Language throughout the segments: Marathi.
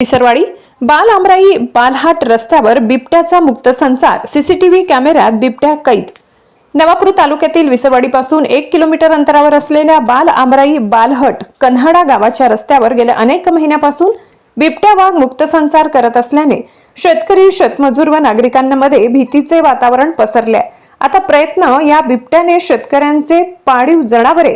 विसरवाडी बाल आमराई बालहाट रस्त्यावर बिबट्याचा मुक्त संचार सीसीटीव्ही कॅमेऱ्यात बिबट्या कैद. नवापूर तालुक्यातील विसरवाडीपासून एक किलोमीटर अंतरावर असलेल्या बाल आमराई बालहट कन्हाडा गावाच्या रस्त्यावर गेल्या अनेक महिन्यापासून बिबट्या वाघ मुक्त संचार करत असल्याने शेतकरी शेतमजूर व नागरिकांमध्ये भीतीचे वातावरण पसरले. आता प्रयत्न या बिबट्याने शेतकऱ्यांचे पाळीव जनावरे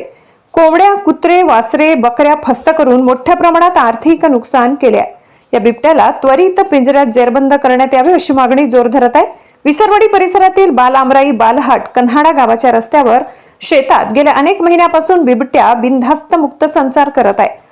कोंबड्या कुत्रे वासरे बकऱ्या फस्त करून मोठ्या प्रमाणात आर्थिक नुकसान केले आहे. या बिबट्याला त्वरित पिंजऱ्यात जेरबंद करण्यात यावे अशी मागणी जोर धरत आहे. विसरवाडी परिसरातील बाल आमराई बालहाट कन्हाडा गावाच्या रस्त्यावर शेतात गेल्या अनेक महिन्यापासून बिबट्या बिनधास्त मुक्त संचार करत आहे.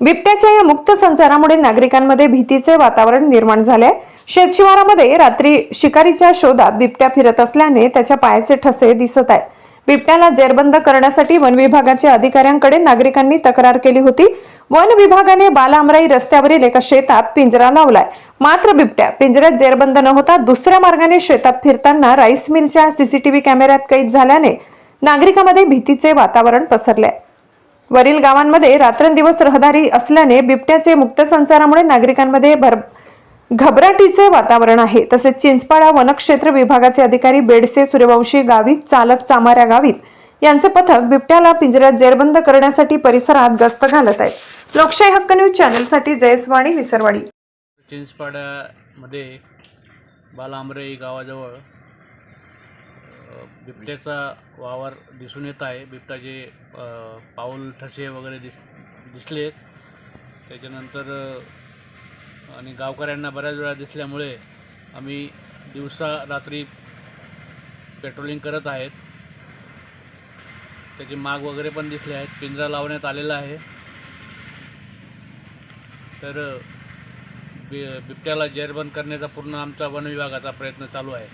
बिबट्याच्या या मुक्त संचारामुळे नागरिकांमध्ये भीतीचे वातावरण निर्माण झाले आहे. शेतशिवारामध्ये रात्री शिकारीच्या शोधात बिबट्या फिरत असल्याने त्याच्या पायाचे ठसे दिसत आहेत. बिबट्याला जेरबंद करण्यासाठी वन विभागाच्या अधिकाऱ्यांकडे नागरिकांनी तक्रार केली होती. वन विभागाने बालामराई रस्त्यावरील एका शेतात पिंजरा लावलाय. मात्र बिबट्या पिंजऱ्यात जेरबंद न होता दुसऱ्या मार्गाने शेतात फिरताना राईस मिलच्या सीसीटीव्ही कॅमेऱ्यात कैद झाल्याने नागरिकांमध्ये भीतीचे वातावरण पसरले वरील गावांमध्ये रात्रंदिवस रहदारी असल्याने बिबट्याचे मुक्त संचारामुळे नागरिकांमध्ये भर घबराटीचे वातावरण आहे. तसेच चिंचपाडा वनक्षेत्र विभागाचे अधिकारी बेडसे सूर्यवंशी गावित चालक चामाऱ्या गावित यांचं पथक बिबट्याला पिंजऱ्यात जेरबंद करण्यासाठी परिसरात गस्त घालत आहे. लोकशाही हक्क न्यूज चॅनलसाठी जयस्वाणी विसरवाडी. चिंचपाड्यामध्ये बालांबरे गावाजवळ बिबट्याचा वावर दिसून येत आहे. बिबट्याचे पाऊल ठसे वगैरे दिस दिसलेत. त्याच्यानंतर आणि गावकऱ्यांना बऱ्याच वेळा दिसल्यामुळे आम्ही दिवसा रात्री पेट्रोलिंग करत आहेत. त्याची माग वगैरे पण दिसले आहेत. पिंजरा लावण्यात आलेला आहे. तर बि बिबट्याला जेरबंद करण्याचा पूर्ण आमचा वन विभागाचा प्रयत्न चालू आहे.